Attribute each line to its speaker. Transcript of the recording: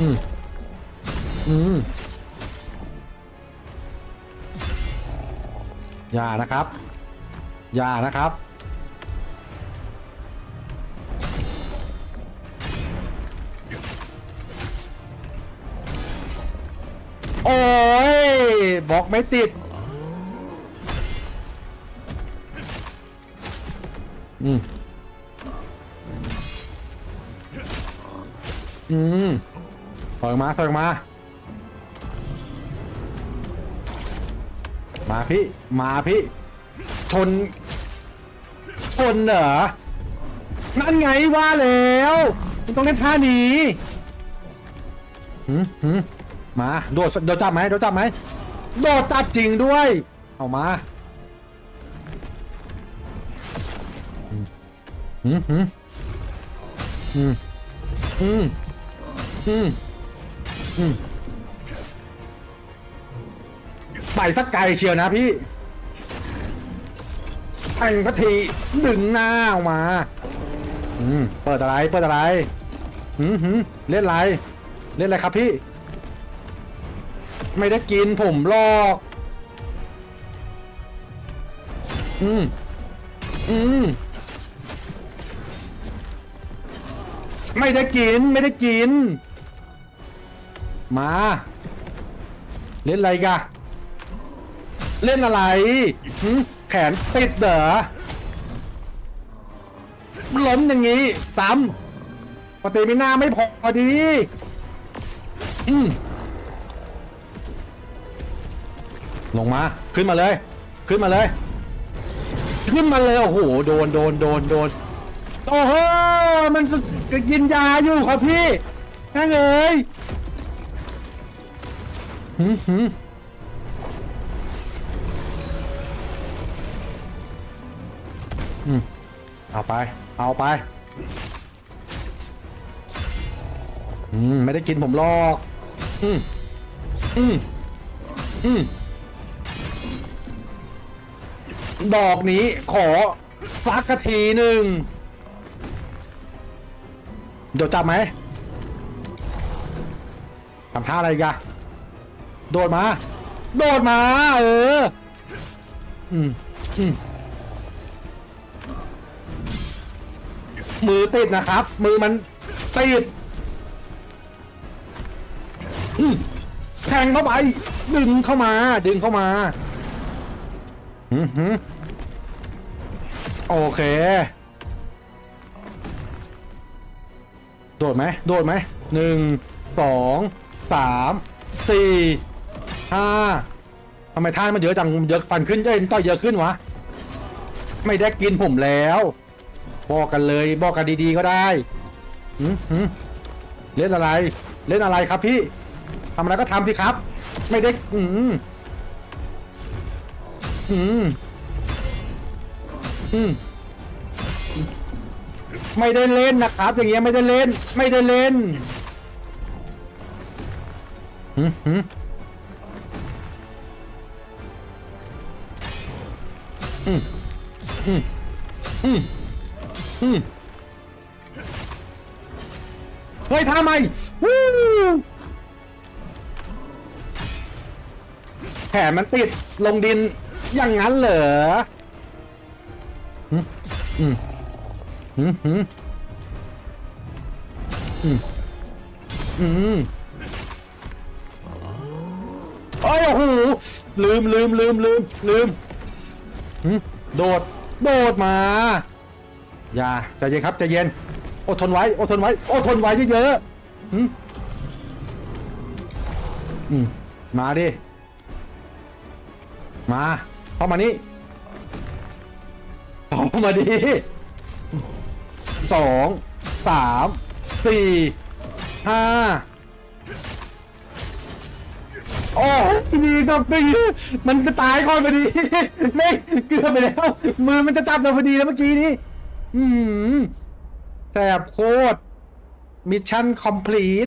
Speaker 1: อืมอืมอย่านะครับ อย่านะครับ โอ้ยบอกไม่ติด อืม อืม ถอยมาถอยมา มาพี่ มาพี่ ชน ชนเหรอ นั่นไงว่าแล้วมันต้องเล่นท่านี้หืมหืมมา โดดโดดจับไหมโดดจับไหมโดดจับจริงด้วย เอามาหืมหืมหืมอืมอืมอืม ไปสักไกลเชียวนะพี่แทงสัทีดึงหน้าออกมา อืม เปิดอะไร เปิดอะไรหืมหืมเล่นอะไร เล่นอะไรครับพี่ ไม่ได้กินผมหรอก อืม อืม ไม่ได้กิน ไม่ได้กิน มา เล่นอะไรกะเล่นอะไรหึแขนติดเหรอล้มอย่างนี้ซ้ำปฏิมิน่าไม่พอดีอืมลงมา ขึ้นมาเลย ขึ้นมาเลย ขึ้นมาเลย โอ้โห โดน โดน โดน โดน โอ้โห มันจะกินยาอยู่ครับพี่นั่งเอ้ย หืมหืมอืมเอาไป เอาไป อืม ไม่ได้กินผมหรอก อืม อืม อืม ดอกนี้ขอฟักกะทีหนึ่ง เดี๋ยวจับไหมทำท่าอะไรกอะ โดดมา โดดมา เออ อืมอืมมือติดนะครับ มือมันติดแทงเข้าไป ดึงเข้ามา ดึงเข้ามาอือหือโอเค โดดไหม โดดไหม หนึ่ง สอง สาม สี่ ห้าทำไมท่านมันเยอะจังเยอะฟันขึ้นเอ้ยต่อยเยอะขึ้นวะ ไม่ได้กินผมแล้ว บอกกันเลยบอกกันดีๆก็ได้หืมเล่นอะไร เล่นอะไรครับพี่ทำอะไรก็ทำสิครับ ไม่ได้อืมอืมอืมไม่ได้เล่นนะครับ อย่างเงี้ยไม่ได้เล่น ไม่ได้เล่นหืม อืมอืมอืมอืมเฮ้ยทำไมวู้แผลมันติดลงดินอย่างนั้นเหรออืมอืมอืมอืมอืมอืมโอ้ยโอ้โหลืมลืมลืมลืมลืม หืมโดด โดดมา อย่าใจเย็นครับใจเย็น อดทนไว้ อดทนไว้ อดทนไว้เยอะๆหืมอืมมาดิ มาเข้ามานี่เข้ามาดิสองสามสี่ห้า โอ้ดีครับดีมันจะตายก่อนพอดีไม่เกือบไปแล้ว มือมันจะจับเราพอดีแล้วเมื่อกี้นี้ อืมแสบโคตรมิชชั่นคอมพลีท